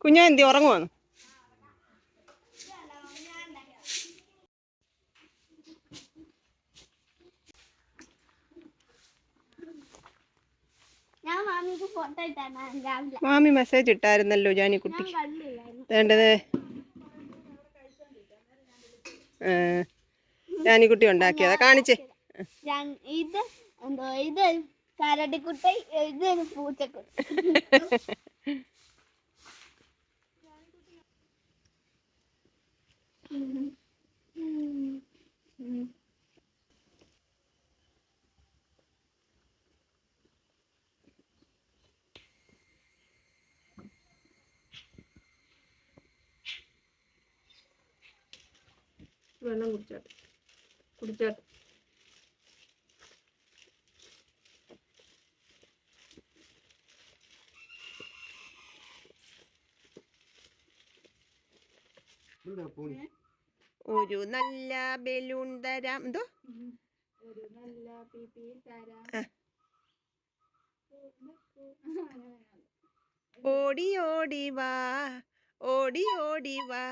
കുഞ്ഞാ എന്തി രാവിലെ മാമി മെസ്സേജ് ഇട്ടായിരുന്നല്ലോ ജാനി കുട്ടി വേണ്ടത്? ജാനിക്കുട്ടി ഉണ്ടാക്കിയതാ. കാണിച്ചേ. ഇത് എന്തോ ഇത് കരടിക്കുട്ടി ഇത് പൂച്ചക്കുട്ടി. വെള്ളം കുടിച്ചാട്ടെ. കുടിച്ചാട്ടെ. ഒരു നല്ല ബലൂൺ തരാം. എന്തോ? ഒരു നല്ല പിപി തരാം. ഓടി ഓടി വാ. ഓടി ഓടി വാ.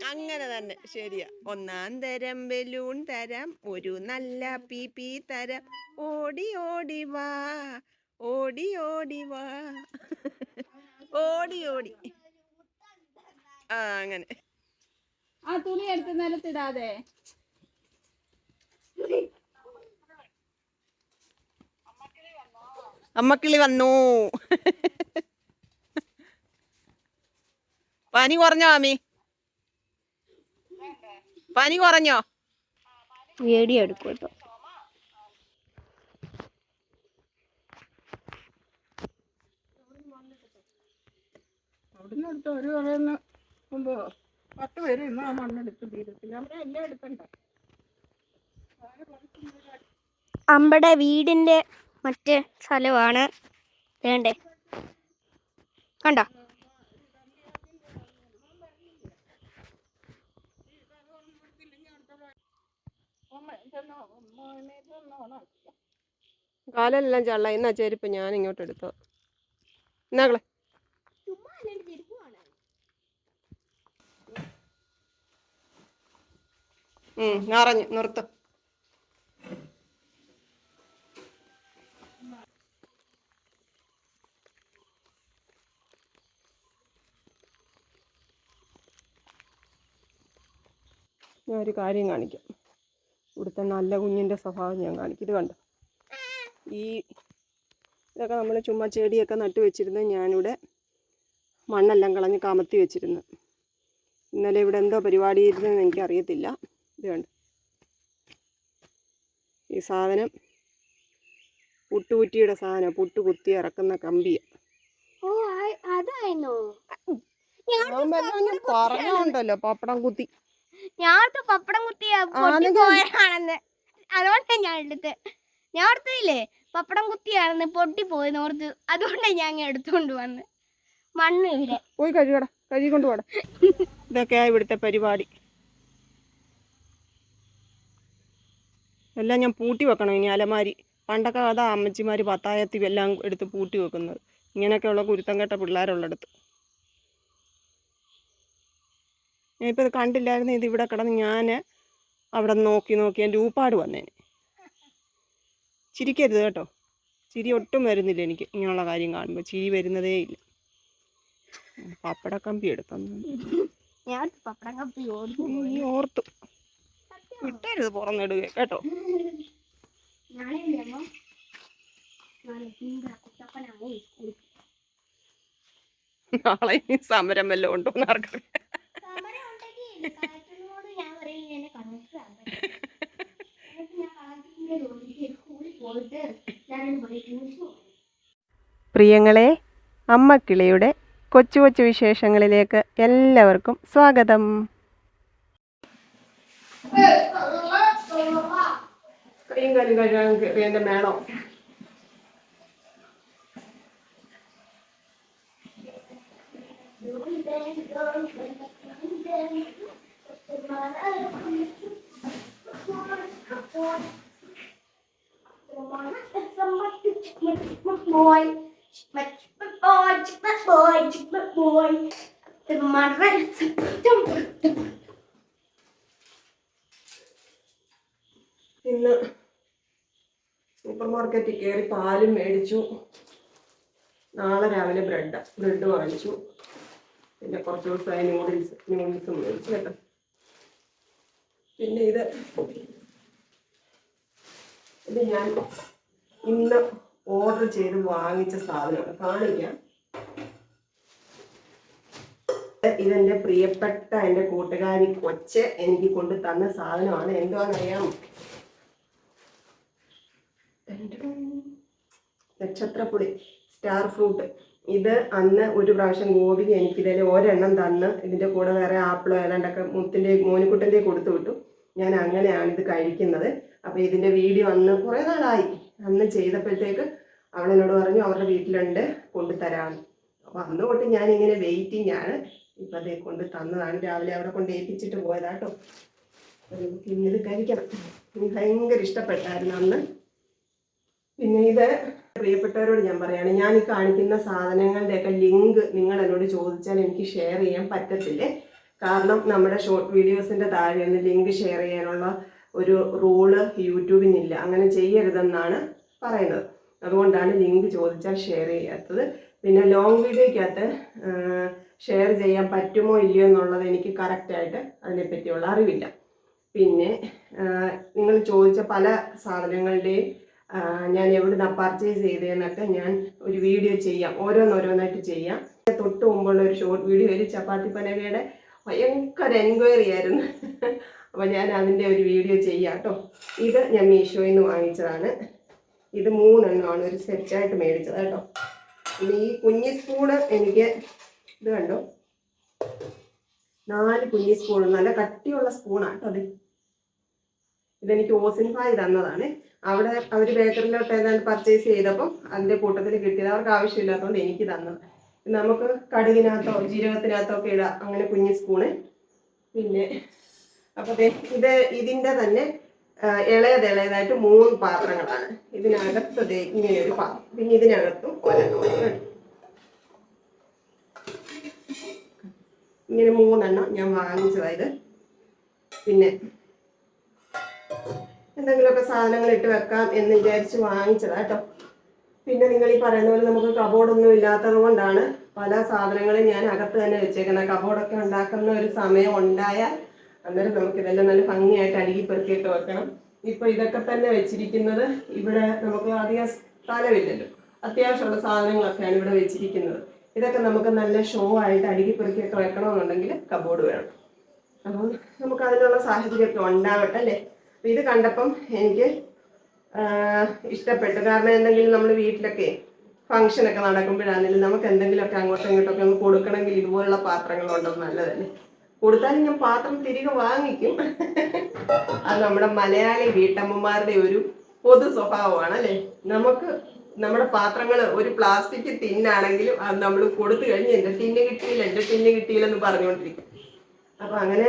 അങ്ങനെ തന്നെ. ശരിയാ. ഒന്നാം തരം ബലൂൺ തരാം ഒരു നല്ല പി പി തരാം. ഓടി ഓടി വാ. ഓടി ഓടി വാ. ഓടി ഓടി. ആ അങ്ങനെ. ആ തുണി എടുത്ത് നിലത്തിടാതെ. അമ്മക്കിളി വന്നു. പനി കുറഞ്ഞോ മാമി? പനി കുറഞ്ഞോ? വീഡിയോ എടുക്കൂട്ടോ കേട്ടോ. അവിടുന്ന് എടുത്ത് ഒരു പറയുന്ന മുമ്പ് പത്ത് പേര് ഇന്ന് ആ മണ്ണെടുത്ത് തീരത്തില്ല. അവിടെ എല്ലാം എടുക്കണ്ട. നമ്മുടെ വീടിന്റെ മറ്റേ സ്ഥലമാണ്. വേണ്ടേ? കണ്ടോ? കാലെല്ലാം ചള്ള എന്നാ ചെരുപ്പ് ഞാൻ ഇങ്ങോട്ട് എടുത്തോ? എന്നാകളെ നിറഞ്ഞു നിർത്ത്. ഞാൻ ഒരു കാര്യം കാണിക്കാം. ഇവിടുത്തെ നല്ല കുഞ്ഞിന്റെ സ്വഭാവം ഞാൻ കാണിക്കും ഇത് കണ്ടു ഈ ഇതൊക്കെ നമ്മൾ ചുമ്മാ ചെടിയൊക്കെ നട്ടു വെച്ചിരുന്ന് ഞാനിവിടെ മണ്ണെല്ലാം കളഞ്ഞ് കമത്തി വെച്ചിരുന്നു ഇന്നലെ ഇവിടെ എന്തോ പരിപാടി ഇരുന്നെന്ന് എനിക്കറിയത്തില്ല ഇത് കണ്ട് ഈ സാധനം പുട്ടുകുറ്റിയുടെ സാധനം പുട്ട് കുത്തി ഇറക്കുന്ന കമ്പിയ പറഞ്ഞോണ്ടല്ലോ പപ്പടം കുത്തി ഞാനത്തെ പപ്പടം കുത്തിയ ആണെങ്കിൽ- പോയാണെന്ന് അതുകൊണ്ടാണ് ഞാൻ എടുത്ത്. ഞാൻ ഓർത്തില്ലേ? പപ്പടം കുത്തിയാണെന്ന് പൊട്ടി പോയി ഓർത്ത് അതുകൊണ്ടാണ് ഞാൻ അങ്ങ് എടുത്തുകൊണ്ട് വന്ന്. മണ്ണ് ഇവിടെ. പോയി കഴുകട. കഴുകിക്കൊണ്ട് പോടാ. ഇതൊക്കെയാ ഇവിടുത്തെ പരിപാടി. എല്ലാം ഞാൻ പൂട്ടി വെക്കണം ഇനി അലമാരി. പണ്ടൊക്കെ അതാ അമ്മച്ചിമാർ പത്തായത്തി എല്ലാം എടുത്ത് പൂട്ടി വെക്കുന്നത്. ഇങ്ങനെയൊക്കെയുള്ള കുരുത്തം കെട്ട പിള്ളേരുള്ളടത്ത്. ഞാനിപ്പോൾ ഇത് കണ്ടില്ലായിരുന്നു ഇത് ഇവിടെ കിടന്ന് ഞാൻ അവിടെ നോക്കി നോക്കി എന്റെ ഊപ്പാട് വന്നേനെ. ചിരിക്കരുത് കേട്ടോ. ചിരി ഒട്ടും വരുന്നില്ല എനിക്ക് ഇങ്ങനെയുള്ള കാര്യം കാണുമ്പോൾ ചിരി വരുന്നതേ ഇല്ല. പപ്പടക്കമ്പി എടുത്തു ഞാൻ പപ്പടം നീ ഓർത്തു. വിട്ടരുത് പുറന്നിടുക കേട്ടോ. നാളെ സമരം വല്ലതും ഉണ്ടോ എന്ന് പ്രിയങ്ങളെ അമ്മക്കിളിയുടെ കൊച്ചു കൊച്ചു വിശേഷങ്ങളിലേക്ക് എല്ലാവർക്കും സ്വാഗതം. കൈയും കാലും കഴുകാൻ കയറിയതിന്റെ ഇന്ന് സൂപ്പർ മാർക്കറ്റിൽ കയറി പാലും മേടിച്ചു. നാളെ രാവിലെ ബ്രെഡ് ബ്രെഡ് വാങ്ങിച്ചു. പിന്നെ കുറച്ച് ദിവസമായി നൂഡിൽസ് നൂഡിൽസും മേടിച്ചു കേട്ടോ. പിന്നെ ഇത് ഇത് ഞാൻ ഇന്ന് ഓർഡർ ചെയ്ത് വാങ്ങിച്ച സാധനമാണ്. കാണിക്കാം. ഇതെന്റെ പ്രിയപ്പെട്ട എന്റെ കൂട്ടുകാരി കൊച്ച് എനിക്ക് കൊണ്ട് തന്ന സാധനമാണ്. എന്തോന്നറിയാം നക്ഷത്രപ്പുളി സ്റ്റാർ ഫ്രൂട്ട് ഇത് അന്ന് ഒരു പ്രാവശ്യം ഗോപിക എനിക്കിതിൽ ഒരെണ്ണം തന്ന് ഇതിന്റെ കൂടെ വേറെ ആപ്പിളോ ഏതാണ്ടൊക്കെ മുത്തിന്റെ മോനിക്കുട്ടന്റെ കൊടുത്തു വിട്ടു. ഞാൻ അങ്ങനെയാണ് ഇത് കഴിക്കുന്നത്. അപ്പോൾ ഇതിന്റെ വീഡിയോ അന്ന് കുറേ നാളായി. അന്ന് ചെയ്തപ്പോഴത്തേക്ക് അവളെന്നോട് പറഞ്ഞു അവരുടെ വീട്ടിലുണ്ട് കൊണ്ടുതരാം അപ്പോൾ അന്ന് തൊട്ട് ഞാനിങ്ങനെ വെയിറ്റിംഗ് ആണ്. ഇപ്പം അതേ കൊണ്ട് തന്നതാണ്. രാവിലെ അവിടെ കൊണ്ട് ഏൽപ്പിച്ചിട്ട് പോയതാട്ടോ പിന്നെ ഇത് കഴിക്കണം. ഭയങ്കര ഇഷ്ടപ്പെട്ടായിരുന്നു അന്ന്. പിന്നെ ഇത് പ്രിയപ്പെട്ടവരോട് ഞാൻ പറയുകയാണ് ഞാൻ ഈ കാണിക്കുന്ന സാധനങ്ങളുടെ സാധനങ്ങളുടെയൊക്കെ ലിങ്ക് നിങ്ങൾ എന്നോട് ചോദിച്ചാൽ എനിക്ക് ഷെയർ ചെയ്യാൻ പറ്റത്തില്ലേ? കാരണം നമ്മുടെ ഷോർട്ട് വീഡിയോസിന്റെ താഴെ നിന്ന് ലിങ്ക് ഷെയർ ചെയ്യാനുള്ള ഒരു റൂൾ യൂട്യൂബിനില്ല. അങ്ങനെ ചെയ്യരുതെന്നാണ് പറയുന്നത്. അതുകൊണ്ടാണ് ലിങ്ക് ചോദിച്ചാൽ ഷെയർ ചെയ്യാത്തത്. പിന്നെ ലോങ് വീഡിയോയ്ക്കകത്ത് ഷെയർ ചെയ്യാൻ പറ്റുമോ ഇല്ലയോ എന്നുള്ളത് എനിക്ക് കറക്റ്റായിട്ട് അതിനെപ്പറ്റിയുള്ള അറിവില്ല. പിന്നെ നിങ്ങൾ ചോദിച്ച പല സാധനങ്ങളുടെയും ഞാൻ എവിടുന്ന പർച്ചേസ് ചെയ്തതെന്നൊക്കെ ഞാൻ ഒരു വീഡിയോ ചെയ്യാം. ഓരോന്നോരോന്നായിട്ട് ചെയ്യാം. തൊട്ട് മുമ്പുള്ള ഒരു ഷോർട്ട് വീഡിയോ ഒരു ചപ്പാത്തി പനകയുടെ ഭയങ്കര എൻക്വയറി ആയിരുന്നു. അപ്പോൾ ഞാൻ അതിന്റെ ഒരു വീഡിയോ ചെയ്യാം കേട്ടോ ഇത് ഞാൻ മീഷോയിൽ നിന്ന് വാങ്ങിച്ചതാണ്. ഇത് മൂന്നെണ്ണമാണ്. ഒരു സെറ്റായിട്ട് മേടിച്ചത് കേട്ടോ. ഈ കുഞ്ഞി സ്പൂണ് എനിക്ക് ഇത് കണ്ടോ? നാല് കുഞ്ഞി സ്പൂൺ നല്ല കട്ടിയുള്ള സ്പൂണാണ് കേട്ടോ അത് ഇതെനിക്ക് ഓസിൻ ഭായ് തന്നതാണ്. അവിടെ അവർ ബേക്കറിലോട്ട് ഏതാണ്ട് പർച്ചേസ് ചെയ്തപ്പം അതിന്റെ കൂട്ടത്തിൽ കിട്ടിയത് അവർക്ക് ആവശ്യമില്ലാത്തതുകൊണ്ട് എനിക്ക് തന്നത്. നമുക്ക് കടുകിനകത്തോ ജീരകത്തിനകത്തോ ഒക്കെ ഇടാം. അങ്ങനെ കുഞ്ഞു സ്പൂണ് പിന്നെ അപ്പോൾ ഇത് ഇതിന്റെ തന്നെ ഇളയത് ഇളയതായിട്ട് മൂന്ന് പാത്രങ്ങളാണ്. ഇതിനകത്തത് ഇങ്ങനെയൊരു ഇങ്ങനെ ഒരു പാത്രം പിന്നെ ഇതിനകത്തും ഒരെണ്ണം. ഇങ്ങനെ മൂന്നെണ്ണം ഞാൻ വാങ്ങിച്ചതായത് പിന്നെ എന്തെങ്കിലുമൊക്കെ സാധനങ്ങൾ ഇട്ട് വെക്കാം എന്ന് വിചാരിച്ച് വാങ്ങിച്ചതാ കേട്ടോ. പിന്നെ നിങ്ങൾ ഈ പറയുന്ന പോലെ നമുക്ക് കബോർഡൊന്നും ഇല്ലാത്തത് കൊണ്ടാണ് പല സാധനങ്ങളും ഞാൻ അകത്ത് തന്നെ വെച്ചേക്കുന്നത്. കബോർഡൊക്കെ ഉണ്ടാക്കുന്ന ഒരു സമയം ഉണ്ടായാൽ അന്നേരം നമുക്ക് ഇതെല്ലാം നല്ല ഭംഗിയായിട്ട് അടുക്കി പെറുക്കിയിട്ട് വെക്കണം. ഇപ്പൊ ഇതൊക്കെ തന്നെ വെച്ചിരിക്കുന്നത് ഇവിടെ നമുക്ക് അധികം സ്ഥലമില്ലല്ലോ. അത്യാവശ്യമുള്ള സാധനങ്ങളൊക്കെയാണ് ഇവിടെ വെച്ചിരിക്കുന്നത്. ഇതൊക്കെ നമുക്ക് നല്ല ഷോ ആയിട്ട് അടുക്കി പെറുക്കിയൊക്കെ വെക്കണമെന്നുണ്ടെങ്കിൽ കബോർഡ് വേണം. അപ്പം നമുക്ക് അതിനുള്ള സാഹചര്യമൊക്കെ ഉണ്ടാവട്ടെ അല്ലേ? ഇത് കണ്ടപ്പം എനിക്ക് ഇഷ്ടപ്പെട്ടു. കാരണം എന്തെങ്കിലും നമ്മൾ വീട്ടിലൊക്കെ ഫംഗ്ഷനൊക്കെ നടക്കുമ്പോഴാണെങ്കിലും നമുക്ക് എന്തെങ്കിലുമൊക്കെ അങ്ങോട്ടും ഇങ്ങോട്ടൊക്കെ ഒന്ന് കൊടുക്കണമെങ്കിൽ ഇതുപോലുള്ള പാത്രങ്ങൾ ഉണ്ടെന്ന് നല്ലതല്ലേ. കൊടുത്താലും ഞാൻ പാത്രം തിരികെ വാങ്ങിക്കും. അത് നമ്മുടെ മലയാളി വീട്ടമ്മമാരുടെ ഒരു പൊതു സ്വഭാവമാണ് അല്ലേ നമുക്ക് നമ്മുടെ പാത്രങ്ങൾ ഒരു പ്ലാസ്റ്റിക് ടിന്നാണെങ്കിലും അത് നമ്മൾ കൊടുത്തു കഴിഞ്ഞ് എന്റെ ടിന്ന് കിട്ടിയില്ല എന്റെ ടിന്ന് കിട്ടിയില്ലെന്ന് പറഞ്ഞുകൊണ്ടിരിക്കും. അപ്പൊ അങ്ങനെ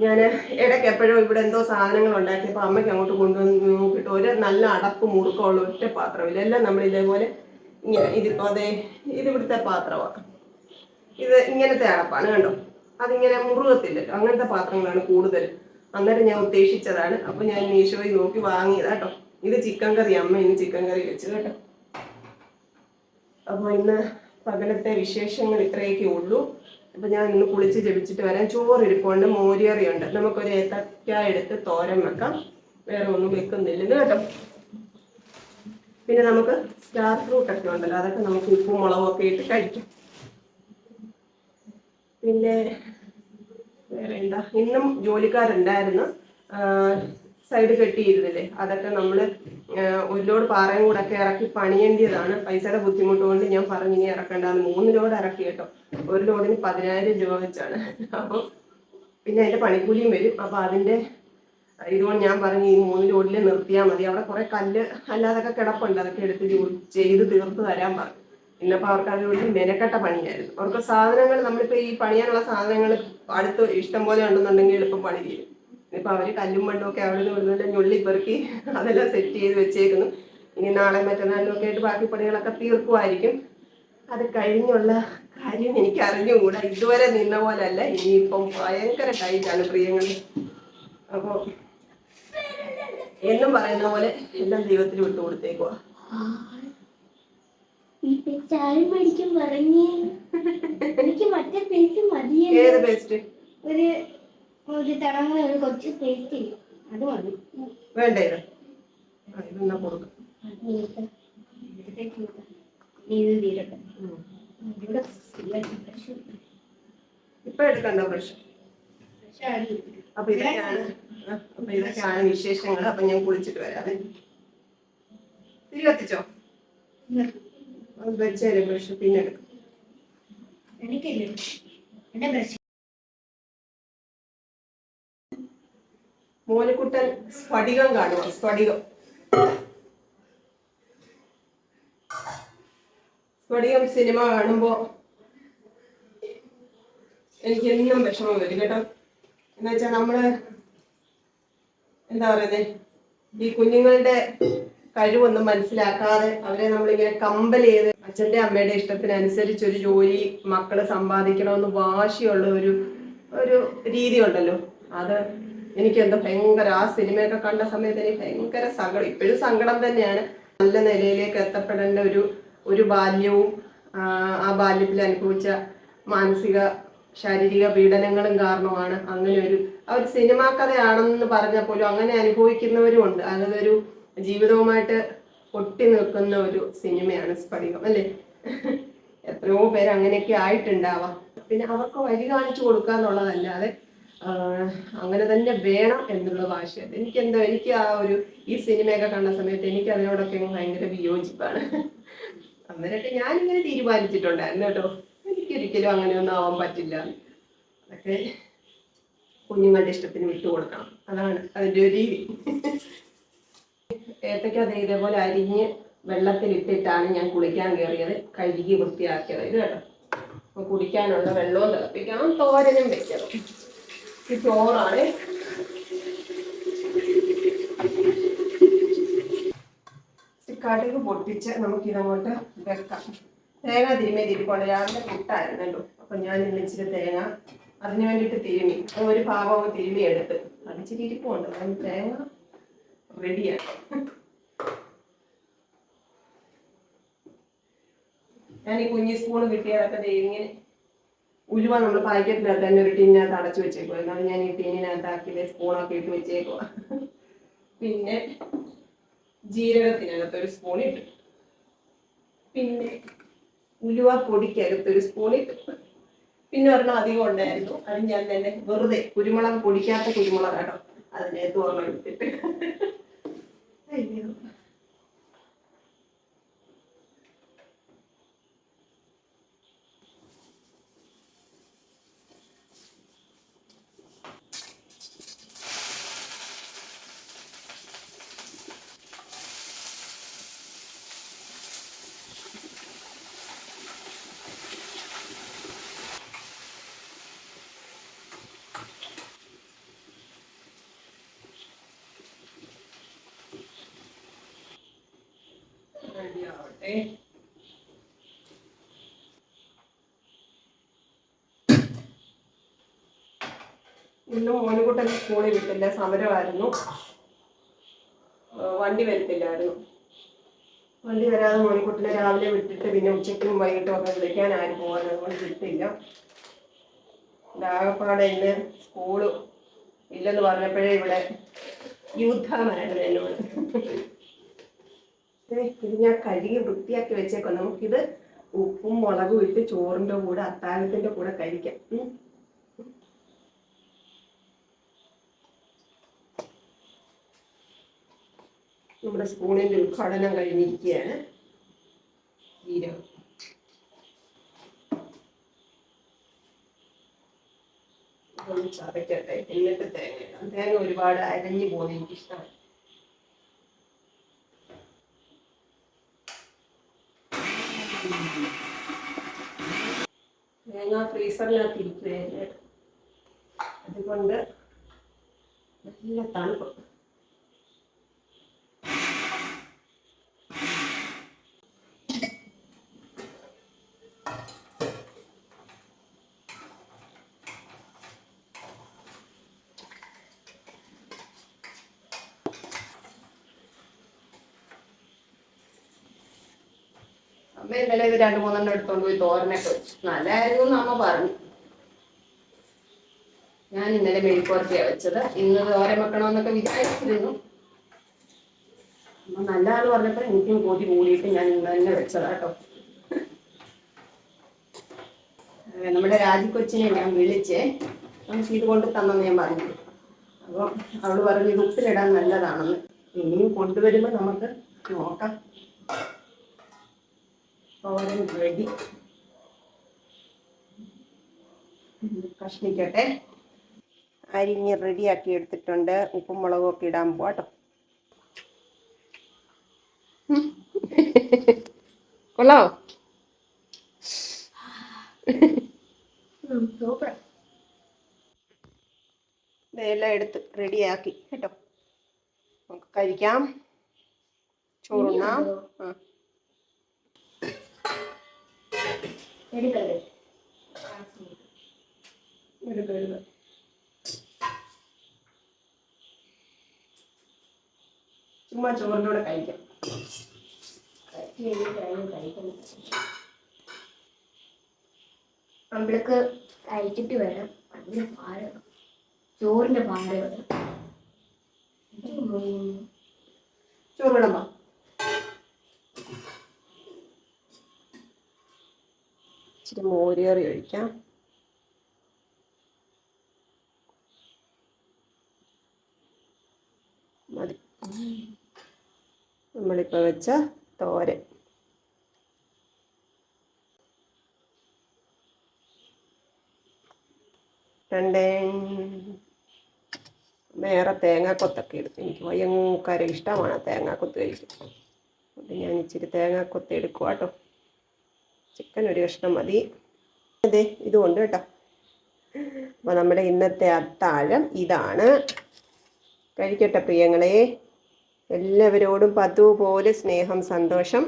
ഞാൻ ഇടയ്ക്ക് എപ്പോഴും ഇവിടെ എന്തോ സാധനങ്ങൾ ഉണ്ടാക്കിയപ്പോൾ അമ്മയ്ക്ക് അങ്ങോട്ട് കൊണ്ടുവന്ന് നോക്കിയിട്ട് ഒരു നല്ല അടപ്പ് മുറുക്കമുള്ള ഒറ്റ പാത്രമില്ല എല്ലാം നമ്മൾ ഇതേപോലെ ഇങ്ങനെ ഇതിപ്പോൾ അതെ ഇത് ഇവിടുത്തെ പാത്രമാണ് ഇത് ഇങ്ങനത്തെ അടപ്പാണ് കണ്ടോ? അതിങ്ങനെ മുറുകത്തില്ലല്ലോ. അങ്ങനത്തെ പാത്രങ്ങളാണ് കൂടുതൽ. അന്നേരം ഞാൻ ഉദ്ദേശിച്ചതാണ്. അപ്പോൾ ഞാൻ മീഷോയിൽ നോക്കി വാങ്ങിയതാ കേട്ടോ. ഇത് ചിക്കൻ കറി അമ്മ ഇന്ന് ചിക്കൻ കറി വെച്ചു കേട്ടോ. അപ്പോൾ ഇന്ന് പകലത്തെ വിശേഷങ്ങൾ ഇത്രയൊക്കെ ഉള്ളൂ. അപ്പൊ ഞാൻ ഇന്ന് കുളിച്ച് ജപിച്ചിട്ട് വരാം. ചോറ് ഇരിപ്പുണ്ട് മോരിയറിയുണ്ട് നമുക്കൊരു ഏത്തക്ക എടുത്ത് തോരൻ വെക്കാം. വേറെ ഒന്നും വെക്കുന്നില്ല. കേട്ടോ. പിന്നെ നമുക്ക് സ്റ്റാർ ഫ്രൂട്ട് ഒക്കെ ഉണ്ടല്ലോ. അതൊക്കെ നമുക്ക് ഉപ്പും മുളകും ഒക്കെ ഇട്ട് കഴിക്കാം. പിന്നെ വേറെ എന്താ? ഇന്നും ജോലിക്കാരുണ്ടായിരുന്നു. സൈഡ് കെട്ടിയിരുന്നില്ലേ അതൊക്കെ നമ്മൾ ഒരു ലോഡ് പാറയും കൂടെ ഒക്കെ ഇറക്കി പണിയേണ്ടതാണ് പൈസയുടെ ബുദ്ധിമുട്ട് കൊണ്ട് ഞാൻ പറഞ്ഞു ഇനി ഇറക്കണ്ടെന്ന്. മൂന്ന് ലോഡ് ഇറക്കി കേട്ടോ. ഒരു ലോഡിന് പതിനായിരം രൂപ വെച്ചാണ്. അപ്പം പിന്നെ അതിന്റെ പണിക്കൂലിയും വരും. അപ്പൊ അതിന്റെ ഇതുകൊണ്ട് ഞാൻ പറഞ്ഞു ഈ മൂന്ന് ലോഡിൽ നിർത്തിയാൽ മതി. അവിടെ കുറെ കല്ല് അല്ലാതൊക്കെ കിടപ്പുണ്ട്. അതൊക്കെ എടുത്ത് ചെയ്ത് തീർത്ത് തരാൻ പറഞ്ഞു. ഇന്നിപ്പോൾ അവർക്ക് അത് മെനക്കെട്ട പണിയായിരുന്നു. അവർക്ക് സാധനങ്ങൾ നമ്മളിപ്പോൾ ഈ പണിയാനുള്ള സാധനങ്ങൾ അടുത്ത് ഇഷ്ടം പോലെ ഉണ്ടെന്നുണ്ടെങ്കിൽ എളുപ്പം പണി തീരും. ഇനിയിപ്പോൾ അവർ കല്ലും മണ്ണും ഒക്കെ അവിടെ നിന്ന് ഇവിടുന്ന് ഞുള്ളി പെറുക്കി അതെല്ലാം സെറ്റ് ചെയ്ത് വെച്ചേക്കുന്നു. ഇനി നാളെ മറ്റന്നാളും ഒക്കെ ആയിട്ട് ബാക്കി പണികളൊക്കെ തീർക്കുമായിരിക്കും. അത് കഴിഞ്ഞുള്ള കാര്യം എനിക്ക് അറിഞ്ഞുകൂടാ. ഇതുവരെ നിന്ന പോലെ അല്ല ഇനിയിപ്പം ഭയങ്കര ടൈറ്റാണ് പ്രിയങ്ങൾ അപ്പോൾ എന്നും പറയുന്ന പോലെ എല്ലാം ദൈവത്തിന് വിട്ടു കൊടുത്തേക്കുക എനിക്ക് മറ്റേ പേസ്റ്റ് മതിയെ ഏത് പേസ്റ്റ് ഒരു ഒരു കൊച്ചു അത് മതി. വേണ്ടേ ഇതെന്നാ കൊടുക്കാം. തീരട്ടെ. ഇവിടെ ഇപ്പൊ എടുക്കണ്ട ബ്രഷ് അപ്പൊ ഇതൊക്കെയാണ്. ആ, അപ്പൊ ഇതൊക്കെയാണ് വിശേഷങ്ങൾ. അപ്പൊ ഞാൻ കുളിച്ചിട്ട് വരാതെ തിരി കത്തിച്ചോ? വെച്ചേരും ബ്രഷ് പിന്നെ എടുക്കും. എനിക്കില്ല? എന്റെ ബ്രഷ് മോനിക്കുട്ടൻ സ്ഫടികം കാണുക സ്ഫടികം. സ്ഫടികം സിനിമ കാണുമ്പോ എനിക്ക് എന്നും വിഷമം വരും കേട്ടോ. എന്ന് വെച്ചാൽ നമ്മൾ എന്താ പറയുന്നത് ഈ കുഞ്ഞുങ്ങളുടെ കഴിവൊന്നും മനസ്സിലാക്കാതെ അവരെ നമ്മളിങ്ങനെ കമ്പൽ ചെയ്ത് അച്ഛന്റെ അമ്മയുടെ ഇഷ്ടത്തിനനുസരിച്ച് ഒരു ജോലി മക്കൾ സമ്പാദിക്കണമെന്ന് വാശിയുള്ള ഒരു ഒരു രീതി ഉണ്ടല്ലോ. അത് എനിക്ക് എന്താ ഭയങ്കര ആ സിനിമയൊക്കെ കണ്ട സമയത്ത് എനിക്ക് ഭയങ്കര സങ്കടം ഇപ്പോഴും സങ്കടം തന്നെയാണ്. നല്ല നിലയിലേക്ക് എത്തപ്പെടേണ്ട ഒരു ഒരു ബാല്യവും ആ, ബാല്യത്തിൽ അനുഭവിച്ച മാനസിക ശാരീരിക പീഡനങ്ങളും കാരണമാണ് അങ്ങനെ ഒരു ആ ഒരു സിനിമാ കഥയാണെന്ന് പറഞ്ഞാൽ പോലും അങ്ങനെ അനുഭവിക്കുന്നവരും ഉണ്ട്. അതൊരു ജീവിതവുമായിട്ട് ഒട്ടി നിൽക്കുന്ന ഒരു സിനിമയാണ് സ്ഫടികം അല്ലേ? എത്രയോ പേര് അങ്ങനെയൊക്കെ ആയിട്ടുണ്ടാവാം. പിന്നെ അവർക്ക് വഴി കാണിച്ചു കൊടുക്കുക എന്നുള്ളതല്ലാതെ അങ്ങനെ തന്നെ വേണം എന്നുള്ള വാശിയുണ്ട് എനിക്ക് എന്താ എനിക്ക് ആ ഒരു ഈ സിനിമയൊക്കെ കാണുന്ന സമയത്ത് എനിക്ക് അതിനോടൊക്കെ ഭയങ്കര വിയോജിപ്പാണ്. അന്നേരമൊക്കെ ഞാനിങ്ങനെ തീരുമാനിച്ചിട്ടുണ്ടായിരുന്നു കേട്ടോ. എനിക്കൊരിക്കലും അങ്ങനെയൊന്നും ആവാൻ പറ്റില്ല. അതൊക്കെ കുഞ്ഞുങ്ങളുടെ ഇഷ്ടത്തിന് വിട്ടുകൊടുക്കണം അതാണ് അതിന്റെ ഒരു രീതി. ഏത്തയ്ക്ക അത് ഇതേപോലെ അരിഞ്ഞ് വെള്ളത്തിലിട്ടിട്ടാണ് ഞാൻ കുളിക്കാൻ കയറിയത്. കഴുകി വൃത്തിയാക്കിയത് ഇത് കേട്ടോ കുടിക്കാനുള്ള വെള്ളവും തിളപ്പിക്കണം. തോരനും വെക്കണം. ഈ കടുക് പൊട്ടിച്ച് നമുക്കിതങ്ങോട്ട് വെക്കാം. തേങ്ങ തിരുമേ തിരിപ്പോണ്ട് രാവിലെ പുട്ടായിരുന്നല്ലോ. അപ്പം ഞാൻ ഇന്ന് ഇച്ചിരി തേങ്ങ അതിന് വേണ്ടിയിട്ട് തിരുമി. ഒരു പാവം തിരുമി എടുത്ത് അത് ഇച്ചിരി ഇരിപ്പുണ്ട്. അപ്പം തേങ്ങ റെഡിയാണ് ഞാൻ ഈ കുഞ്ഞി സ്പൂൺ കിട്ടിയതൊക്കെ ഇങ്ങനെ ഉലുവ നമ്മൾ പാക്കറ്റിനകത്ത് തന്നെ ഒരു ടിന്നകത്ത് അടച്ചു വെച്ചേക്കോ എന്നാലും ഞാൻ ഈ സ്പൂൺ സ്പൂണൊക്കെ ഇട്ട് വെച്ചേക്കുക പിന്നെ ജീരകത്തിനകത്ത് ഒരു സ്പൂൺ ഇട്ടു. പിന്നെ ഉലുവ പൊടിക്കകത്ത് ഒരു സ്പൂൺ ഇട്ടു. പിന്നെ ഒരെണ്ണം അധികം ഉണ്ടായിരുന്നു. അത് ഞാൻ തന്നെ വെറുതെ കുരുമുളക് പൊടിക്കാത്ത കുരുമുളക് കേട്ടോ അതിനകത്ത് ഓർമ്മ എടുത്തിട്ട് അയ്യോ. റെഡി ആവട്ടെ ഇന്ന് മോനുകുട്ടൻ സ്കൂളിൽ വിട്ടില്ല സമരമായിരുന്നു. വണ്ടി വരത്തില്ലായിരുന്നു. വണ്ടി വരാതെ മോനിക്കുട്ടിനെ രാവിലെ വിട്ടിട്ട് പിന്നെ ഉച്ചയ്ക്കും വൈകിട്ടും ഒക്കെ വിളിക്കാൻ ആരും പോകാൻ അതുകൊണ്ട് വിട്ടില്ല. ആകപ്പാടെ ഇന്ന് സ്കൂൾ ഇല്ലെന്ന് പറഞ്ഞപ്പോഴേ ഇവിടെ യുദ്ധമായിരുന്നു എന്നോട്. ഇത് ഞാൻ കഴുകി വൃത്തിയാക്കി വെച്ചേക്കാം നമുക്കിത് ഉപ്പും മുളകും ഇട്ട് ചോറിന്റെ കൂടെ അത്താഴത്തിന്റെ കൂടെ കഴിക്കാം. നമ്മുടെ സ്പൂണിന്റെ ഉദ്ഘാടനം കഴിഞ്ഞിരിക്കുകയാണ്. ജീരകം. ചതയ്ക്കട്ടെ. എന്നിട്ട് തേങ്ങ ഇടാം. തേങ്ങ ഒരുപാട് അരഞ്ഞു പോകുന്നത് എനിക്കിഷ്ടമാണ് തേങ്ങ ഫ്രീസറിനകത്ത് ഇരിക്കുകയല്ലേ അതുകൊണ്ട് നല്ല തണുപ്പ്. അമ്മ ഇന്നലെ ഇത് രണ്ട് മൂന്നെണ്ണം എടുത്തോണ്ട് പോയി തോരനൊക്കെ വെച്ചു നല്ലതായിരുന്നു എന്ന് അമ്മ പറഞ്ഞു. ഞാൻ ഇന്നലെ മെഴുക്കുവരട്ടിയാണ് വെച്ചത്. ഇന്ന് തോരൻ വെക്കണമെന്നൊക്കെ വിചാരിച്ചിരുന്നു. അമ്മ നല്ല ആൾ പറഞ്ഞപ്പോൾ എനിക്കും കൂട്ടി കൂടിയിട്ട് ഞാൻ ഇന്ന് തന്നെ വെച്ചതാട്ടോ നമ്മുടെ രാജിക്കൊച്ചിനെ ഞാൻ വിളിച്ചേ. നമുക്ക് ഇത് കൊണ്ട് തന്നെന്ന് ഞാൻ പറഞ്ഞു. അപ്പോൾ അവൾ പറഞ്ഞു ഇത് ഉപ്പിലിടാൻ നല്ലതാണെന്ന്. ഇനിയും കൊണ്ടുവരുമ്പോൾ നമുക്ക് നോക്കാം. തോരൻ റെഡി. കഷ്ണിക്കട്ടെ. അരിഞ്ഞ് റെഡിയാക്കി എടുത്തിട്ടുണ്ട്. ഉപ്പും മുളകും ഒക്കെ ഇടാൻ പോട്ടോ കൊള്ളാവോ ഇതെല്ലാം എടുത്ത് റെഡിയാക്കി. കേട്ടോ. നമുക്ക് കഴിക്കാം. ചോറുണ്ണാം. ആ. എടുക്കല്ലേ എടുക്ക് എടുക്ക്. ചുമ്മാ ചോറിന്റെ കൂടെ കഴിക്കാം. നമ്മൾക്ക് കഴിച്ചിട്ട് വേണം അതിന് പാൽ ചോറിന്റെ പാൽ വേണം ചോറ് ഇച്ചിരി മോരേറി ഒഴിക്കാം മതി. നമ്മളിപ്പോൾ വെച്ച തോരൻ. രണ്ടേ വേറെ തേങ്ങാക്കൊത്തൊക്കെ എടുക്കും എനിക്ക് ഭയങ്കര ഇഷ്ടമാണ് തേങ്ങാക്കൊത്ത് കഴിക്കും അപ്പം ഞാൻ ഇച്ചിരി തേങ്ങാക്കൊത്ത് എടുക്കുക കേട്ടോ ചിക്കൻ ഒരു കഷ്ണം മതി. അതെ ഇതുകൊണ്ട് കേട്ടോ. അപ്പോൾ നമ്മുടെ ഇന്നത്തെ അത്താഴം ഇതാണ്. കഴിക്കട്ടെ പ്രിയങ്ങളെ. എല്ലാവരോടും പതുപോലെ പോലെ സ്നേഹം സന്തോഷം.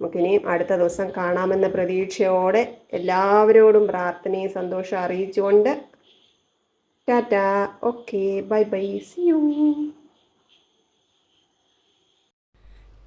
നമുക്കിനിയും അടുത്ത ദിവസം കാണാമെന്ന പ്രതീക്ഷയോടെ എല്ലാവരോടും പ്രാർത്ഥനയും സന്തോഷം അറിയിച്ചുകൊണ്ട് tata. Okay bye bye. See you